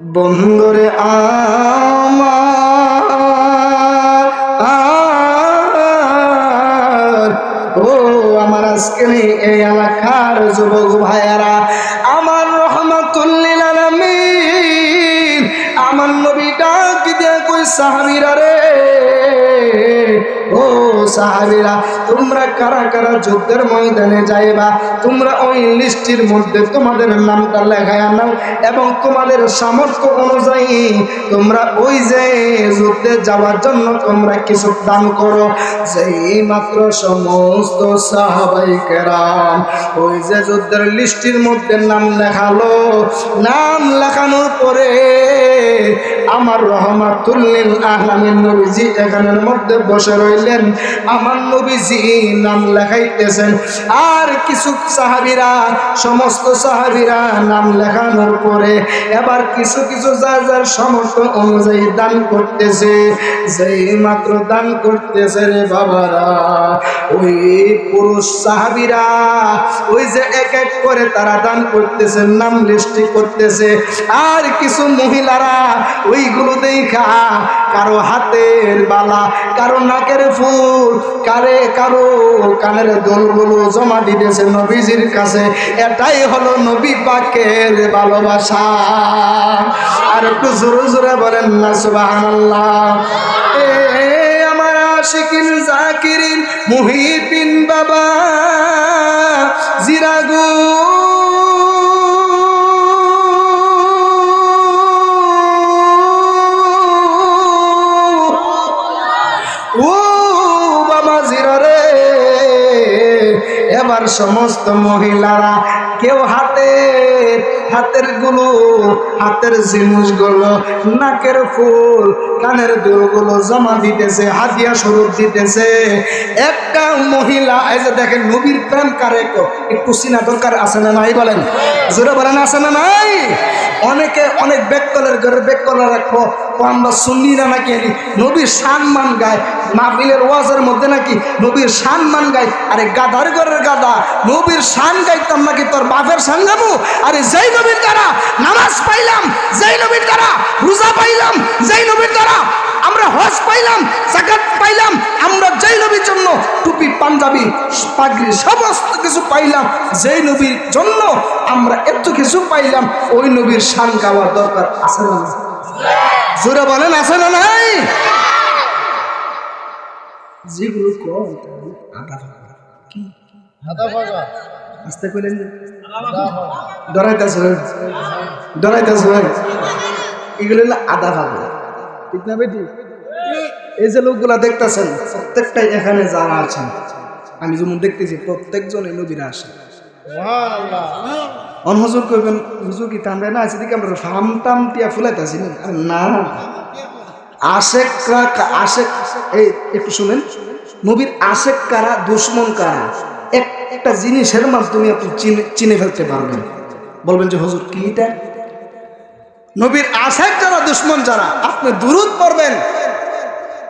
বন্ধুরে আমার ও আমার আজকে এই এলাকার যুবক ভাইয়ারা, আমার রহমাতুল্লিল আমার নবী ডাক দিয়ে কই সাহাবীরা সাহাবীরা, তোমরা কারা কারা যুদ্ধের ময়দানে যাইবা, তোমরা ওই লিস্টির মধ্যে তোমাদের নামটা লেখায় নাও এবং তোমাদের সামর্থ্য অনুযায়ী তোমরা ওই যে যুদ্ধে যাওয়ার জন্য তোমরা কিছু দান করো। সেই মাত্র সমস্ত সাহাবাই কেরাম ওই যে যুদ্ধের লিস্টির মধ্যে নাম লেখালো। নাম লেখানোর পরে আমার রহমাতুল্লিল আহলামিন নবীজি এখানের মধ্যে বসে রইলেন। আমার নবীজি নাম লেখাইতেছেন। আর কিছু সাহাবিরা, সমস্ত সাহাবিরা নাম লেখানোর পরে এবার কিছু কিছু যার যার সমর্থ অনুযায়ী দান করতেছে। যেই মাত্র দান করতেছে রে বাবারা, ওই পুরুষ সাহাবিরা, ওই যে এক এক করে তারা দান করতেছে, নাম লিস্টি করতেছে। আর কিছু মহিলারা ওইগুলো দেখা, কারও হাতের বালা, কারও নাকের ফুল, কারে কারও কানের দোলগুলো জমা দিতেছে নবীজির কাছে। এটাই হলো নবী পাকের ভালোবাসা। আর একটু জোরে জোরে বলেন না আশিকিন, জাকিরিন মুহিবিন বাবা জিরাগু এবার সমস্ত মহিলারা, কেউ হাতে হাতেরগুলো, হাতের জিনিসগুলো নাকের ফুল, কানের দুলগুলো জমা দিতেছে, হাতিয়া স্বরূপ দিতেছে। একটা মহিলা, এই যে দেখেন নবীর প্রেম কারে একটু চিনা দরকার আছে না নাই বলেন? জোরে বলেন, আছে না নাই? অনেকে অনেক বেককলের ঘরে বেককলা রাখো ও আমরা শুনি না নাকি নবীর সম্মান গায়, মাহফিলের ওয়াজের মধ্যে নাকি নবীর সম্মান গায়, আরে গাধার ঘরের গাদা, নবীর শান গাইতাম নাকি তোর বাপের গাবো? আরে যেই নবীর দ্বারা নামাজ পাইলাম, যেই নবীর দ্বারা রোজা পাইলাম, যেই নবীর দ্বারা আমরা হজ পাইলাম জাকাত পাইলাম, আমরা যেই নবীর জন্য টুপি পাঞ্জাবি পাগড়ি সমস্ত কিছু পাইলাম। যেই নবীর জন্য আমরা এত কিছু পাইলাম ওই নবীর শান গাওয়ার দরকার আছে না জোরে বলেন আছে না নাই? যেগুলো কম আধা ভাঙা। কি? আসতে কইলেন ডরাইতেছে ডরাইতেছে এগুলো হলো আধা ভাগা। ঠিক না বেটি? এই যে লোকগুলা দেখতেছেন, প্রত্যেকটাই এখানে যারা আছেন, আমি যেমন দেখতেছি প্রত্যেকজনে নবীরা আসে। অন হুজুর কইবেন, হুজুর কি টানবে না? আছে দিকে আমরা ফাম টাম টিয়া ফুলাইতেছি না? আশেকরা আশেক এই, একটু শুনেন। নবীর আশেক কারা, দুশ্মন কারা? একটা জিনিসের মাধ্যমে আপনি চিনে চিনে ফেলতে পারবেন। বলবেন যে, হজুর, কি এটা? নবীর আশেক যারা, দুশ্মন যারা, আপনি দূরত পড়বেন।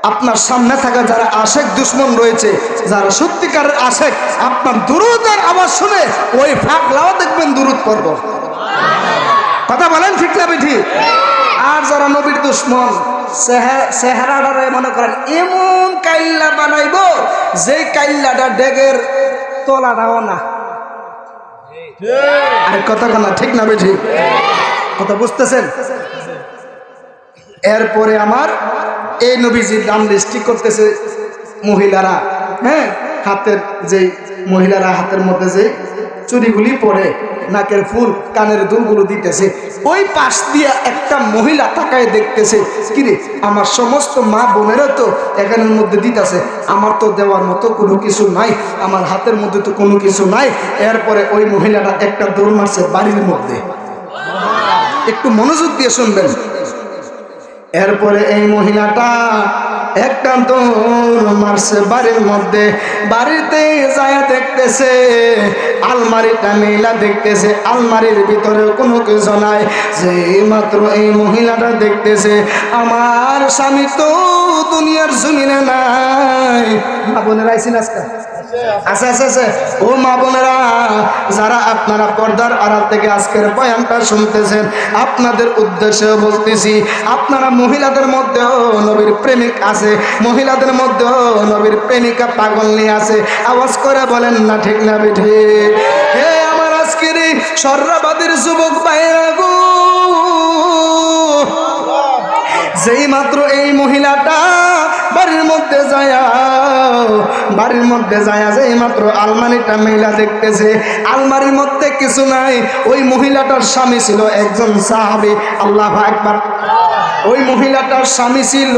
আপনার সামনে থাকা যারা আশেক দুশ্মন রয়েছে যারা সত্যিকারের আশেক আপনার দুরুদের আওয়াজ শুনে ওই ফাঁকলাও দেখবেন দূরত পড়ব কথা বলেন ঠিক না বেঠি? আর যারা নবীর দুশ্মন চেহারাটারে মনে করেন এমন কাইল্লা বানাইব যে কাইল্লাটা ডেগের তলাটাও না। আর কথা না ঠিক না বেঠি? কথা বুঝতেছেন? এরপরে আমার এই নবীজির দাম লিস্টি করতেছে মহিলারা হ্যাঁ? হাতের যে মহিলারা হাতের মধ্যে যে চুরিগুলি পরে, নাকের ফুল, কানের দুলগুলো দিতেছে, ওই পাশ দিয়ে একটা মহিলা তাকায় দেখতেছে কিরে আমার সমস্ত মা বোনেরা তো এখানের মধ্যে দিতেছে, আমার তো দেওয়ার মতো কোনো কিছু নাই, আমার হাতের মধ্যে তো কোনো কিছু নাই। এরপরে ওই মহিলাটা একটা দৌড় মারছে বাড়ির মধ্যে। একটু মনোযোগ দিয়ে শুনবেন। এরপরে এই মহিলাটা দৌড় মারছে বাড়ির মধ্যে। বাড়িতে যায় দেখতেছে, আলমারিটা মেলা দেখতেছে, আলমারির ভিতরে কোনো কিছু নাই। যে মাত্র এই মহিলাটা দেখতেছে, আমার স্বামী তো দুনিয়ার জমিনে নাই। বোনের আইসিন আজকাল যারা আপনারা পর্দার আড়াল থেকে আজকের আপনাদের উদ্দেশ্যে বলতেছি, আপনারা মহিলাদের মধ্যেও নবীর প্রেমিক আছে, মহিলাদের মধ্যেও নবীর প্রেমিকা পাগল নিয়ে আছে। আওয়াজ করে বলেন না ঠিক না বিঠে। হে আমার আজকের এই যুবক বাইরা গো যেই মাত্র এই মহিলাটা বাড়ির মধ্যে যায় বাড়ির মধ্যে যায় যে মাত্র আলমারিটা মহিলা দেখতেছে। আলমারির মধ্যে কিছু নাই, ওই মহিলাটার স্বামী ছিল একজন সাহাবি, আল্লাহ একবার ওই মহিলাটার স্বামী ছিল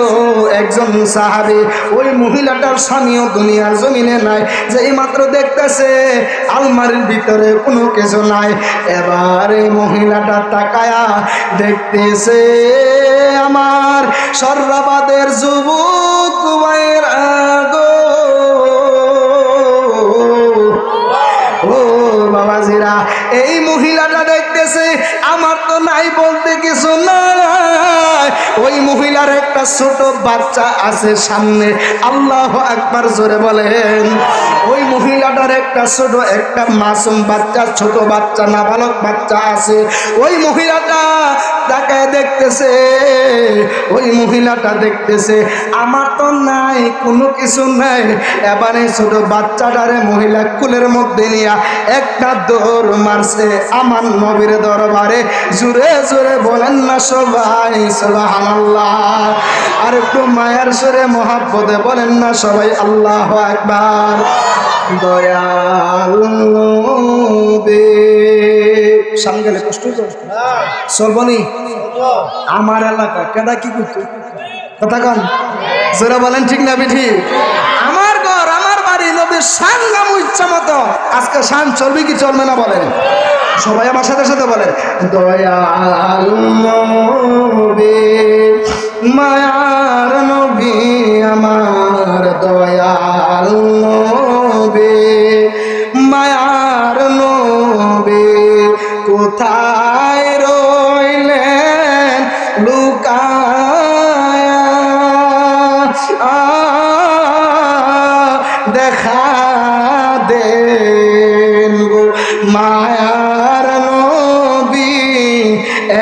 একজন সাহাবি, ওই মহিলাটার স্বামীও দুনিয়ার জমিনে নাই। যেই মাত্র দেখতেছে, আলমারির ভিতরে কোনো কিছু নাই। এবার এই মহিলাটা তাকায়া দেখতেছে, আমার সর্রাবাদের যুবক একটা ছোট বাচ্চা আছে সামনে। আল্লাহ একবার জোরে বলেন, ওই মহিলাটার একটা ছোট, একটা মাসুম বাচ্চা, ছোট বাচ্চা, নাবালক বাচ্চা আছে। ওই মহিলাটা তাকে দেখতেছে, ওই মহিলাটা দেখতেছে, আমার তো নাই, কোনো কিছু নাই। এবারে ছোট বাচ্চাটারে মহিলা কুলের মধ্যে নিয়ে একটা দৌড় মারছে আমার নবীর দরবারে। জুড়ে জুড়ে বলেন না সবাই, সুবহানাল্লাহ। আর একটু মায়ার সরে মহাব্বতে বলেন না সবাই, আল্লাহ একবার দয়াল সামনে গেলে কষ্ট? চলবনি আমার এলাকা, কেডা কি করতো? কথা কন। জোরে বলেন, ঠিক না বিঠি আমার ঘর, আমার বাড়ি নবীর শান নাম ইচ্ছা মতো। আজকে শান চলবে কি চলবে না বলেন। সবাই আমার সাথে সাথে বলেন, দয়াল নবী, মায়ার নবী, আমার দয়াল নবী।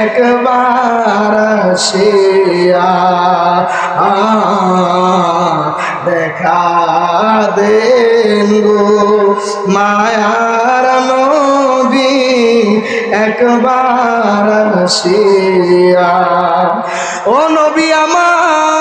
একবার আসিয়া দেখা গো মায়ার নবী একবার আসিয়া। ও নবী আমার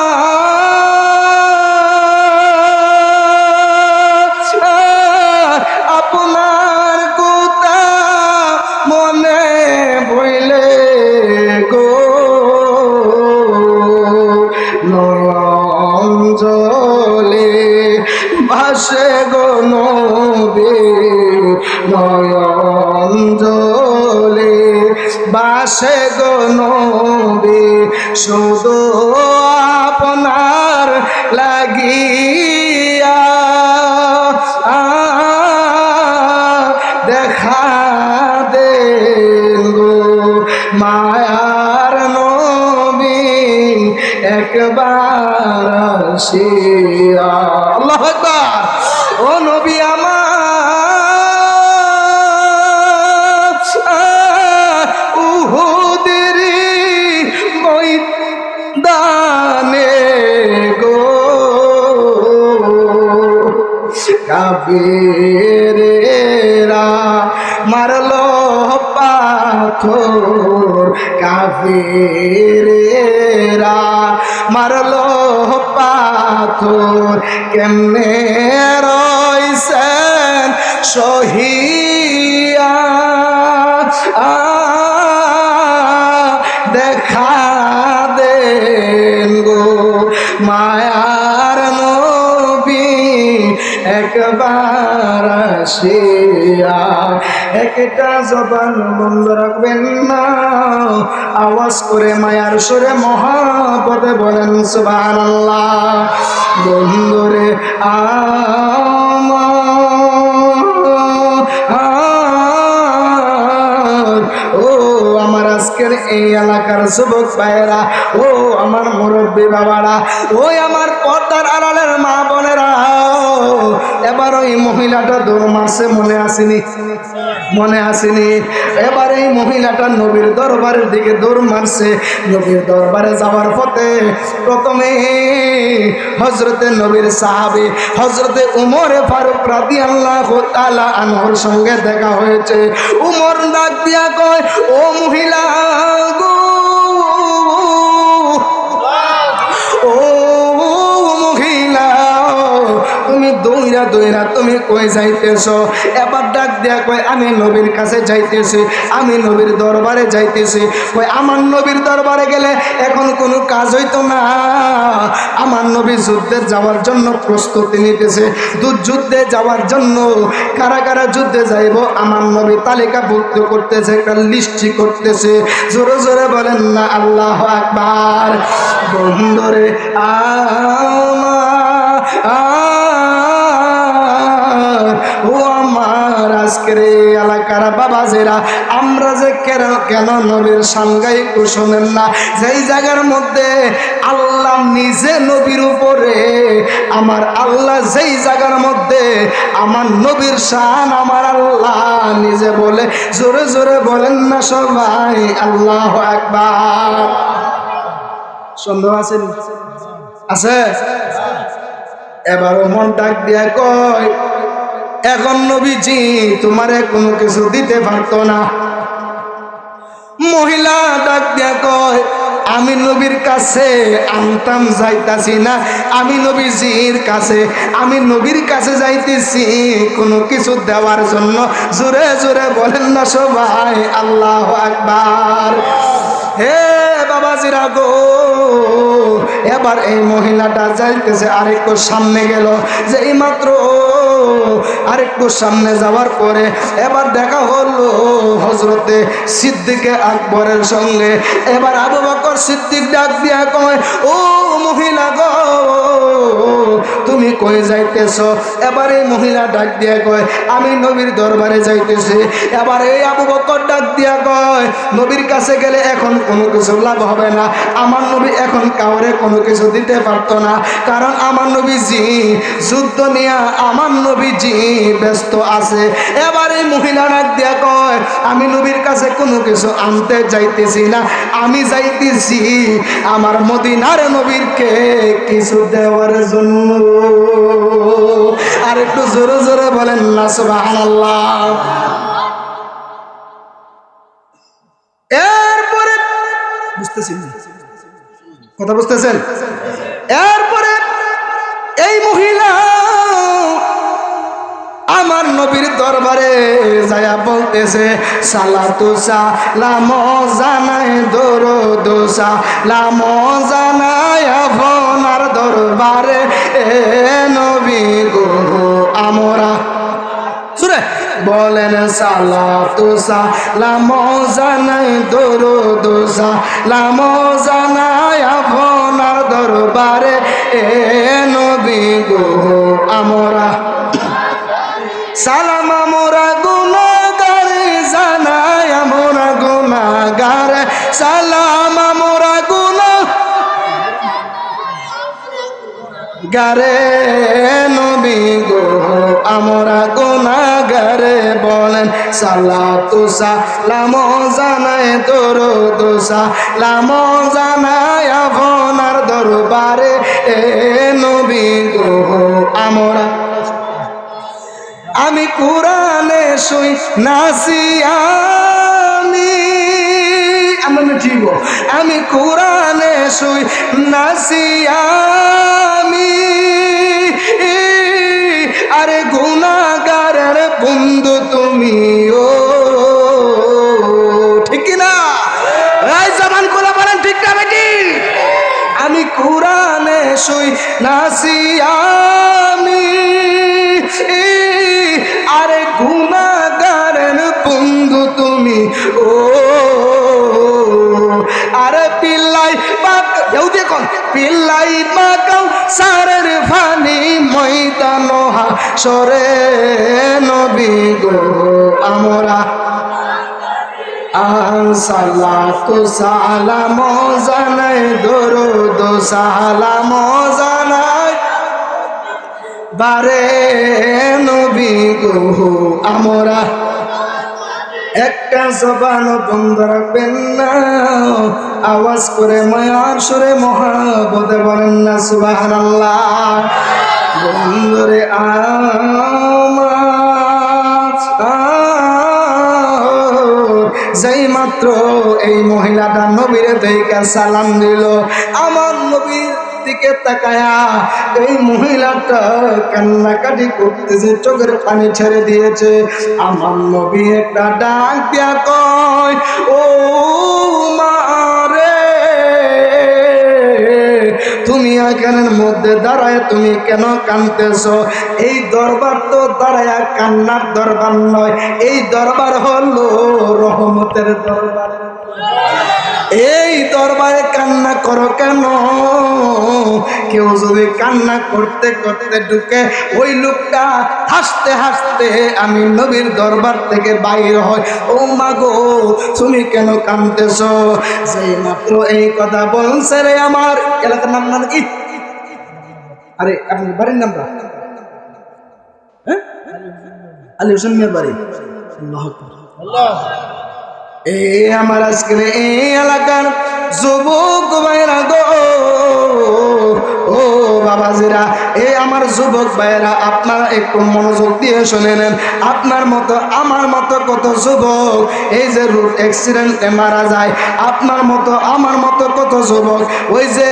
বাসে গো নবী, শুধু আপনার লাগিয়া। দেখা গো মায়ার নবী একবার আসিয়া। আল্লাহ ও আমার কাফেরেরা মারলো পাথর। কাফেরেরা মারলো পাথর। কেমনে রয়েছেন সহিয়া আসিয়া একটা জবান বন্ধ রাখবেন না। আওয়াজ করে মায়ার সরে মহাপদে বলেন, সুবহানাল্লাহ। বন্ধুরে, আমার আজকের এই এলাকার যুবক ভাইয়েরা, ও আমার মুরব্বী বাবারা ওই আমার পর্দার আড়ালের মা বোনেরা এবার ওই মহিলাটা দৌড় মারছে, মনে আসেনি মনে আসেনি। এবার এই মহিলাটা নবীর দরবারের দিকে দৌড় মারছে। নবীর দরবারে যাওয়ার পথে প্রথমে হজরতে নবীর সাহাবি হজরতে উমরে ফারুক রাদি আল্লাহ আনহর সঙ্গে দেখা হয়েছে। উমর ডাক দিয়া কয়, ও মহিলা গো দৌড়া দৌড়া তুমি কই যাইতেছ? এবার ডাক দিয়া কয়, আমি নবীর কাছে যাইতেছি, আমি নবীর দরবারে যাইতেছি। কই আমার নবীর দরবারে গেলে এখন কোনো কাজ হইতো না। আমার নবী যুদ্ধে যাওয়ার জন্য প্রস্তুতি নিতেছে। যুদ্ধে যাওয়ার জন্য কারা কারা যুদ্ধে যাইব। আমার নবী তালিকাভুক্ত করতেছে, একটা লিস্টি করতেছে। জোরে জোরে বলেন না, আল্লাহ আকবার। বন্ধরে আমার ও আমার আজকের এলাকার বাবাজেরা আমরা যে কেন কেন নবীর সাংগাই কুশলেন না? যেই জায়গার মধ্যে আল্লাহ নিজে নবীর উপরে, আমার আল্লাহ যেই জায়গার মধ্যে, আমার নবীর শান আমার আল্লাহ নিজে বলে, জোরে জোরে বলেন না সবাই, আল্লাহ একবার সন্দেহ আছে? নি? আছে। এবার মন ডাক দিয়া কয় এখন নবীজি, তোমারে কোনো কিছু দিতে পারতো না। মহিলা ডাক দিয়া কয়, আমি নবীর কাছে আনতাম যাইতাছি না। আমি নবীজির কাছে, আমি নবীর কাছে যাইতেছি কোনো কিছু দেওয়ার জন্য। জোরে জোরে বলেন না সবাই, আল্লাহ আকবার। হে বাবাজিরা গো, এবার এই মহিলাটা যাইতেছে আরেকটু সামনে গেল। যে এই মাত্র আরেকটু সামনে যাওয়ার পরে এবার দেখা হলো হজরতে সিদ্দিকে আকবরের সঙ্গে। এবার আবু বকর সিদ্দিক ডাক দিয়া কয়, ও মহিলা গো তুমি কই যাইতেছ? এবার এই মহিলা ডাক দিয়া কয়, আমি নবীর দরবারে যাইতেছি। এবার এই আবু বকর ডাক দিয়া কয়, নবীর কাছে গেলে এখন কোনো কিছু লাভ হবে না। আমার নবী এখন কাউরে কোনো কিছু দিতে পারত না। কারণ আমার নবীজি যুদ্ধ নিয়া আমার নবীজি ব্যস্ত আছে। এবার এই মহিলা ডাক দিয়া কয়, আমি নবীর কাছে কোনো কিছু আনতে যাইতেছি না। আমি যাইতেছি আমার মদিনার নবীরকে কিছু দেওয়ার জন্য। আর একটু জোরে জোরে বলেন না, সুবহানাল্লাহ। এরপরে বুঝতেছেন? কথা বুঝতেছেন? এরপরে এই মহিলা আমার নবীর দরবারে যায়া বলতেছে সালা সালাতু সালাম জানাই দরো দোসা লাম জানাই আপনার দরবারে, এ নবী গো আমরা। সুরে, বলেন সালা সালাতু সালাম জানাই দরো দোসা লাম জানাই আপনার দরবারে, এ নবী গো আমরা। গুনাগার সালাম মোরা গুনা। গারে নবী গো, আমরা গুনাগারে বলেন। সালাতু সালাম জানাই তোর দোসা লাম জানাই আপনার দরবারে। এ নবী গো, আমরা আমি কোরআনে শুই নাসি আমি আমি ঠিক আমি কোরআনে শুই, নাসি আমি। আরে গুণাগারের বন্ধু তুমি ও ঠিক না? জবান খোলা বলেন, ঠিক না বেটি? আমি কোরআনে শুই, নাসি সারের ফানি ময়দান সরে নবী গো আমরা। সালাতু সালাম জানাই, দরুদ সালাম জানাই। বারে নবী গো আমরা। একটা জবান বন্ধ রাখবেন না। আওয়াজ করে মায়ার সুরে মহাবতে বলেন না সুবাহান আল্লাহ বন্ধুরে যেই মাত্র এই মহিলাটা নবীরে দেখা সালাম দিল, আমার নবীর দিকে তাকায়া এই মহিলাটা কান্নাকাটি করতেছে, চোখের পানি ছেড়ে দিয়েছে। আমার নবী একটা ডাক দিয়া কয়, ও তুমি এখানের মধ্যে দাঁড়ায় তুমি কেন কানতেছ এই দরবার তো দাঁড়ায় কান্নার দরবার নয়, এই দরবার হলো রহমতের দরবার। দরবারে কান্না করো কেন? কেউ যদি কান্না করতে করতে ঢুকে, ওই লোকটা হাসতে হাসতে আমি নবীর দরবার থেকে বাইর হয় ও মাগো তুমি কেন কানতেছ সেই মাত্র এই কথা বলছে রে আমার, এলাকার নাম না কি? আরে আপনি বাড়ির নামটা হ্যাঁ? আলী হোসেন মিয়ার বাড়ি। আল্লাহ আকবার। এই আমার আজকের এই এলাকার যুবক ভাইরা গো। ও বাবাজিরা এই আমার যুবক ভাইরা, আপনারা একটু মনোযোগ দিয়ে শুনে নেন। আপনার মতো, আমার মতো কত যুবক? এই যে রুট অ্যাক্সিডেন্টে মারা যায়। আপনার মতো, আমার মতো কত যুবক? ওই যে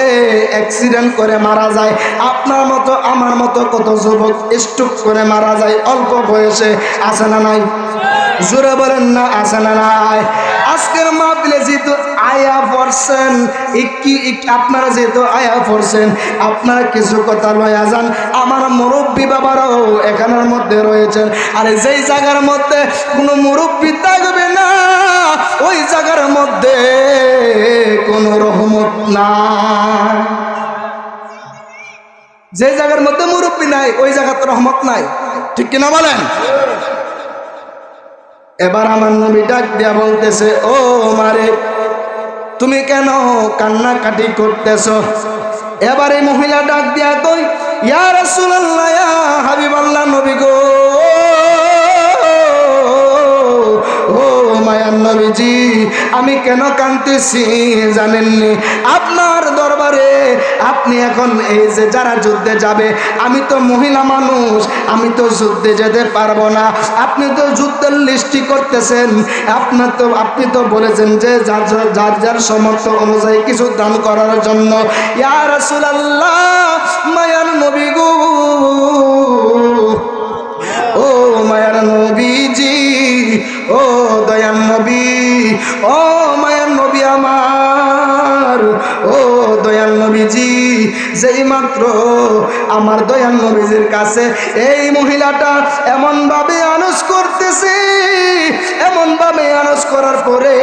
অ্যাক্সিডেন্ট করে মারা যায়। আপনার মতো, আমার মতো কত যুবক? স্ট্রোক করে মারা যায়। অল্প বয়সে, আছে না নাই? জোরে বলেন না, আছে না নাই? আজকের মাহফিলে যেহেতু আয়া পড়ছেন আপনারা যেহেতু আয়া পড়ছেন, আপনারা কিছু কথা লয়া যান। আমার মুরব্বী বাবারাও এখানের মধ্যে রয়েছেন। আর যেই জায়গার মধ্যে কোনো মুরব্বী থাকবে না, ওই জায়গার মধ্যে কোনো রহমত না যে জায়গার মধ্যে মুরব্বী নাই, ওই জায়গাতে রহমত নাই। ঠিক কিনা বলেন? এবার আমার নবী ডাক দিয়া বলতেছে, ও মারে, তুমি কেন কান্নাকাটি করতেছ? এবার এই মহিলা ডাক দিয়া কই ইয়া রাসূলুল্লাহ, ইয়া নবী গো, ও নবীজি, আমি কেন কাঁদতেছি জানেননি? আপনার দরবারে আপনি এখন এই যে যারা যুদ্ধে যাবে, আমি তো মহিলা মানুষ আমি তো যুদ্ধে যেতে পারব না। আপনি তো যুদ্ধের লিস্টি করতেছেন। আপনার তো আপনি তো বলেছেন যে যার যার- যার সমর্থ অনুযায়ী কিছু দান করার জন্য। ইয়া রাসূলুল্লাহ, মায়ার নবী গো। ও মায়ার নবীজি, ও দয়ার নবী, ও মায়ার নবী আমার, ও দয়াল নবীজি। যেই মাত্র আমার দয়াল নবীজির কাছে, এই মহিলাটা এমন ভাবে আনস করতেছে এমন ভাবে আনস করার পরে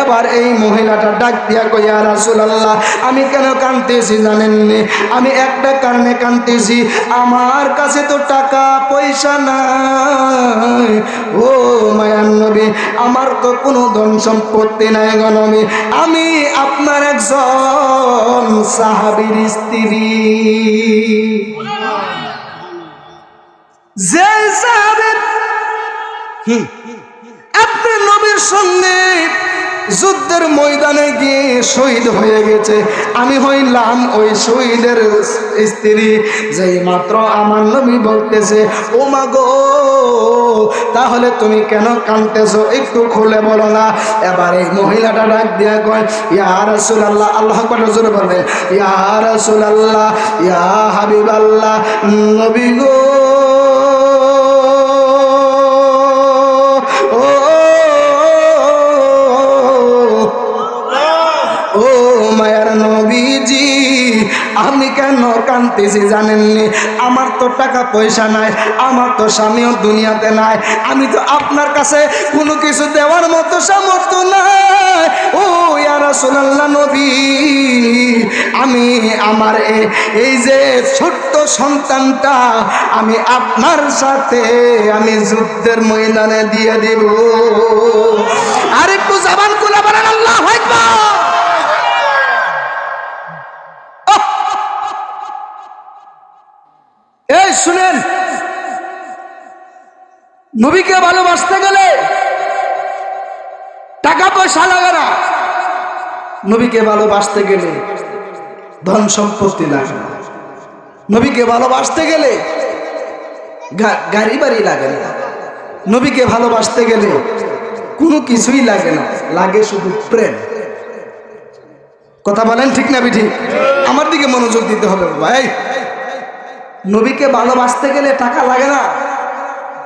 এবার এই মহিলাটা ডাক দিয়া কইয়া রাসূলুল্লাহ, আমি কেন কাঁদতেছি জানেননি? আমি একটা কারণে কাঁদতেছি, আমার কাছে তো টাকা পয়সা নাই। ও মায়ান নবী, আমার তো কোনো ধন সম্পত্তি নাই গণবী আমি আপনার একজন সাহাবীর স্ত্রী। যে সাহাবের আপনি নবীর সঙ্গে যুদ্ধের ময়দানে গিয়ে শহীদ হয়ে গেছে। আমি হইলাম ওই শহীদের স্ত্রী, যেই মাত্র আমার নবী বলতেছে, ও মা গো, তাহলে তুমি কেন কানতেছো একটু খুলে বলো না। এবার এই মহিলাটা ডাক দিয়া কয়, ইয়া রাসূলুল্লাহ। আল্লাহ আকবার জোরে বলবে, ইয়া রাসূলুল্লাহ, ইয়া হাবিবাল্লাহ, নবী গো। কানতেছি জানেননি? আমার তো টাকা পয়সা নাই, আমার তো স্বামীও দুনিয়াতে নাই। আমি তো আপনার কাছে কোনো কিছু দেওয়ার মতো সামর্থ্য নাই। ও ইয়ারা সোনাল্লা নবী, আমি আমার এই যে ছোট্ট সন্তানটা, আমি আপনার সাথে আমি যুদ্ধের ময়দানে দিয়ে দেব। আর একটু জাবান কুলা বলেন আল্লাহ এই শুনেন নবীকে ভালোবাসতে গেলে টাকা পয়সা লাগে না। নবীকে ভালোবাসতে গেলে ধন সম্পত্তি লাগে নবীকে ভালোবাসতে গেলে গাড়ি বাড়ি লাগে না। নবীকে ভালোবাসতে গেলে কোনো কিছুই লাগে না। লাগে শুধু প্রেম। কথা বলেন ঠিক না বিঠি আমার দিকে মনোযোগ দিতে হবে ভাই নবীকে ভালোবাসতে গেলে টাকা লাগে না।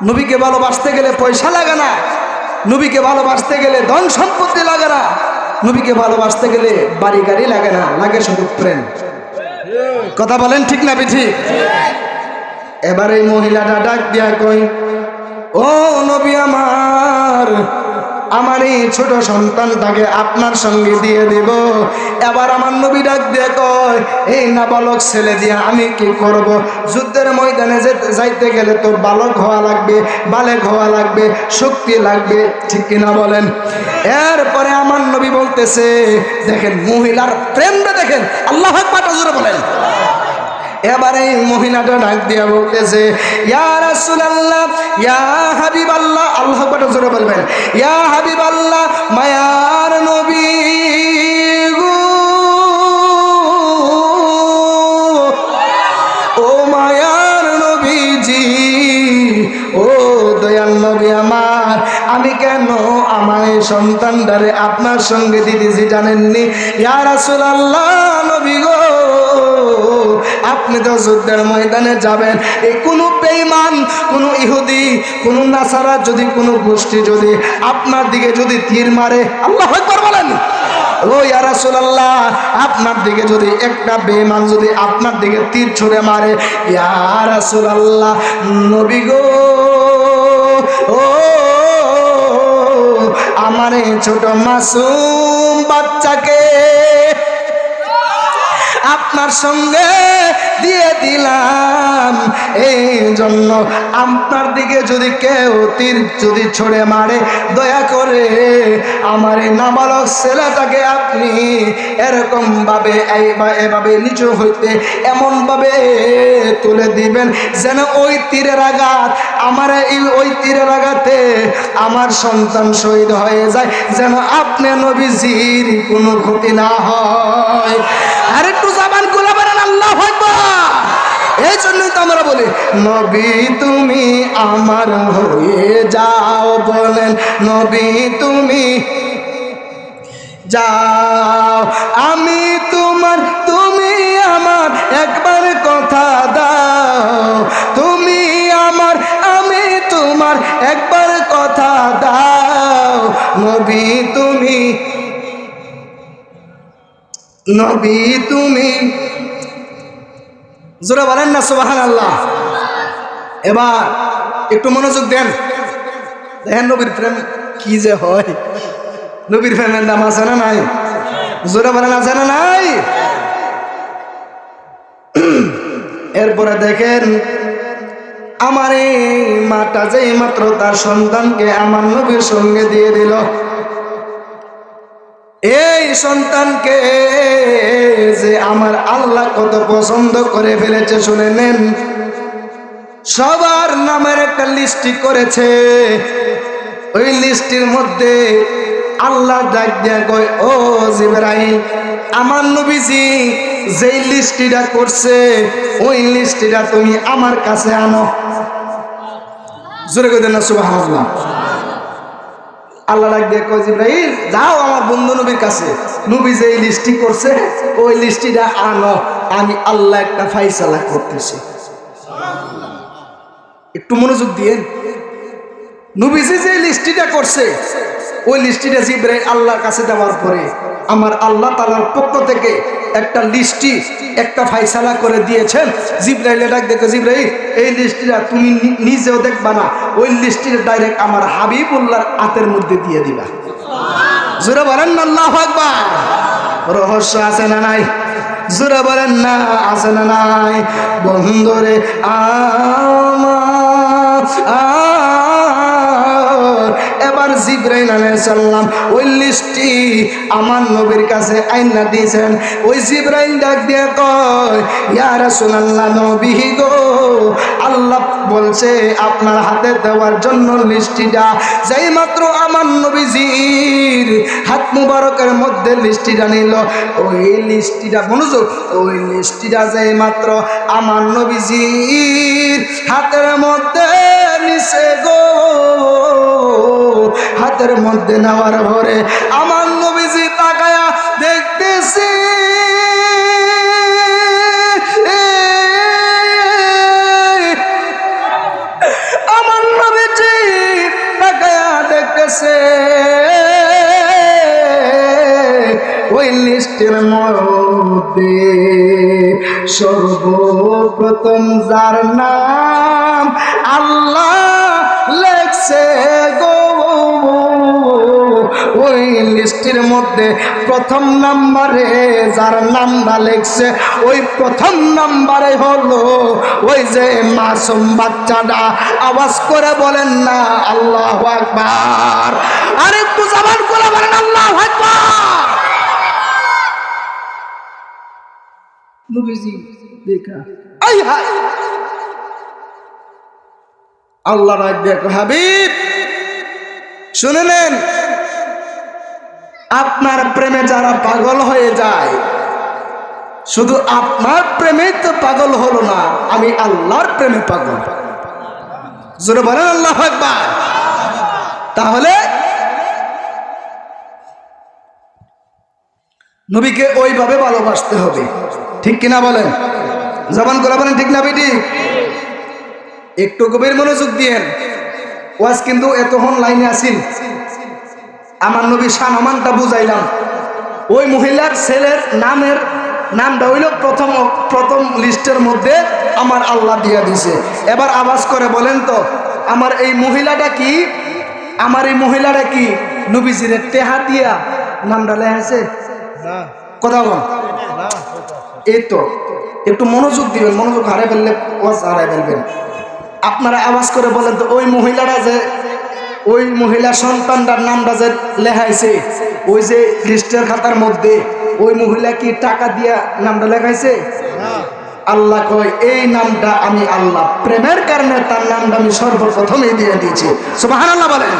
নবীকে ভালোবাসতে গেলে পয়সা লাগে না। নবীকে ভালোবাসতে গেলে ধন সম্পত্তি লাগে না। নবীকে ভালোবাসতে গেলে বাড়ি গাড়ি লাগে না, লাগে শুধু প্রেম। কথা বলেন ঠিক না বিঠি এবার এই মহিলাটা ডাক দিয়া কই ও নবী আমার আমার এই ছোট সন্তানটাকে আপনার সঙ্গে দিয়ে দিব। এবার আমার নবী ডাক দিয়ে কয়, এই নাবালক ছেলে দিয়ে আমি কি করব? যুদ্ধের ময়দানে যেতে, যাইতে গেলে তো বালক হওয়া লাগবে, বালেক হওয়া লাগবে, শক্তি লাগবে। ঠিক কিনা বলেন? এরপরে আমার নবী বলতেছে, দেখেন মহিলার প্রেমটা দেখেন। আল্লাহ পাটা জোরে বলেন। এবারে এই মহিলাটা ডাক দিয়া বলতেছে, ইয়া রাসূলুল্লাহ, ইয়া হাবিবাল্লাহ। আল্লাহ পাটা জোরে বলবেন, ইয়া হাবিবাল্লাহ, মায়ার নবী ও মায়ার নবীজি, ও দয়াল নবী আমার, আমি কেন আমার এই সন্তানটারে আপনার সঙ্গে দিতেছি জানেননি? ইয়া রাসূলুল্লাহ, নবী গো। আপনি তো যুদ্ধের ময়দানে যাবেন। এই কোনো বেইমান কোনো ইহুদি, কোনো নাসারা যদি, কোনো গোষ্ঠী যদি আপনার দিকে যদি তীর মারে, আল্লাহ একবার বলেন। ও আপনার দিকে যদি একটা বেঈমান যদি আপনার দিকে তীর ছুঁড়ে মারে, ইয়া রাসূলুল্লাহ, নবী গো, ও আমার ছোট মাসুম বাচ্চাকে আপনার সঙ্গে দিয়ে দিলাম। এই জন্য আপনার দিকে যদি কেউ তীর যদি ছড়ে মারে, দয়া করে আমার এই নাবালক ছেলেটাকে আপনি এরকম ভাবে এই বা এভাবে নিচু হইতে এমন ভাবে তুলে দিবেন যেন ওই তীরের আঘাত আমার এই ওই তীরের আঘাতে আমার সন্তান শহীদ হয়ে যায়, যেন আপনি নবীজির কোনো ক্ষতি না হয়। আর একটু জাবান খুলে বলেন, আল্লাহ এই জন্যই তো আমরা বলি, নবী তুমি আমার হয়ে যাও। বলেন, নবী তুমি যাও। আমি তোমার, তুমি আমার একবার কথা দাও। তুমি আমার, আমি তোমার একবার কথা দাও। নবী তুমি নবী তুমি। জোরে বলেন না সুবাহান আল্লাহ এবার একটু মনোযোগ দেন। দেখেন নবীর প্রেম কি যে হয়। নবীর প্রেমের নাম আছে না নাই? জোরে বলেন, আছে না নাই? এরপরে দেখেন, আমার এই মাটা যেই মাত্র তার সন্তানকে আমার নবীর সঙ্গে দিয়ে দিল। এই সন্তানকে যে আমার আল্লাহ কত পছন্দ করে ফেলেছে, শুনে নেন। সবার নামের একটা লিস্টি করেছে। ওই লিস্টির মধ্যে আল্লাহ ডাক দিয়া কয়, ও জিবরাইল, আমার নবীজি যেই লিস্টিটা করছে, ওই লিস্টিটা তুমি আমার কাছে আনো। জোরে কই দেন না আল্লাহ ডাক দিয়ে কয় জিব্রাহিম যাও আমার বন্ধু নবীর কাছে। নবী যে লিস্টি করছে, ওই লিস্টিটা আনো, আমি আল্লাহ একটা ফাইসালা করতেছি। একটু মনোযোগ দিয়ে। নবীজি যে লিস্টিটা করছে, ওই লিস্টিটা জিব্রাহিম আল্লাহর কাছে দেওয়ার পরে আমার আল্লাহ তালার পক্ষ থেকে একটা লিস্টি একটা ফাইসালা করে দিয়েছেন। জিব্রাইলে ডাক দেখো, জিব্রাইল, এই লিস্টিটা তুমি নিজেও দেখবা না। ওই লিস্টিটা ডাইরেক্ট আমার হাবিবুল্লাহর হাতের মধ্যে দিয়ে দিবা। জোরে বলেন না, আল্লাহ আকবার। রহস্য আছে না নাই? জোরে বলেন না, আছে না নাই? বন্ধুরে আমার এবার জিব্রাইল আলাইহিসসালাম ওই লিস্টটি আমার নবীর কাছে আইনা দিয়েছেন। ওই জিব্রাইল ডাক দিয়ে কয়, ইয়া রাসূলুল্লাহ নবী গো, আল্লাহ বলছে আপনার হাতে দেওয়ার জন্য লিস্টিটা যেই মাত্র আমার নবীজির হাত মুবারকের মধ্যে লিস্টিটা নিল, ওই লিস্টিটা মনোযোগ, ওই লিস্টিটা যেই মাত্র আমার নবীজির হাতের মধ্যে নিছে গো। হাতের মধ্যে নেওয়ার ভরে আমার নবীজি তাকায়া দেখতেছি। আমার নবীজি তাকায়া দেখতেছে। ওই লিস্টের মধ্যে সর্বপ্রথম যার আল্লাহ লেখছে গো। ওই লিস্টের মধ্যে প্রথম নাম্বারে যার নামটা লেখছে ওই প্রথম নাম্বারে হলো ওই যে মাসুম বাচ্চাটা। আওয়াজ করে বলেন না আল্লাহ আকবার। আর একটু জবান করে বলেন আল্লাহ আকবার। নবীজি দেখা। আই হাই আল্লাহ হাবিব, শুনে নেন, আপনার প্রেমে যারা পাগল হয়ে যায়, শুধু আপনার প্রেমে তো পাগল হলো না, আমি আল্লাহর প্রেমে পাগল। জোরে বলেন আল্লাহ একবার তাহলে নবীকে ওইভাবে ভালোবাসতে হবে। ঠিক কিনা বলেন? জবান করে বলেন, ঠিক না, বেটি? একটু গভীর মনোযোগ দিয়েন। ওয়াজ কিন্তু এতক্ষণ লাইনে আসিল আমার নবী সানমানটা বুঝাইলাম। ওই মহিলার ছেলের নামের নামটা হইল প্রথম প্রথম লিস্টের মধ্যে আমার আল্লাহ দিয়া দিছে। এবার আওয়াজ করে বলেন তো আমার এই মহিলাটা কি? আমার এই মহিলাটা কি? নবীজিরে টেহা দিয়া নামটা লেখা কথা বল। এই তো একটু মনোযোগ দিবেন মনোযোগ হারাই ফেললে ওয়াজ হারাই ফেলবেন। আপনারা আওয়াজ করে বলেন তো, ওই মহিলারা যে, ওই মহিলা সন্তানটার নামটা যে লেখাইছে, ওই যে খ্রিস্টের খাতার মধ্যে, ওই মহিলা কি টাকা দিয়া নামটা লেখাইছে? আল্লাহ কয়, এই নামটা আমি আল্লাহ। প্রেমের কারণে তার নামটা আমি সর্বপ্রথমেই দিয়ে দিয়েছি। সুবাহ বলেন।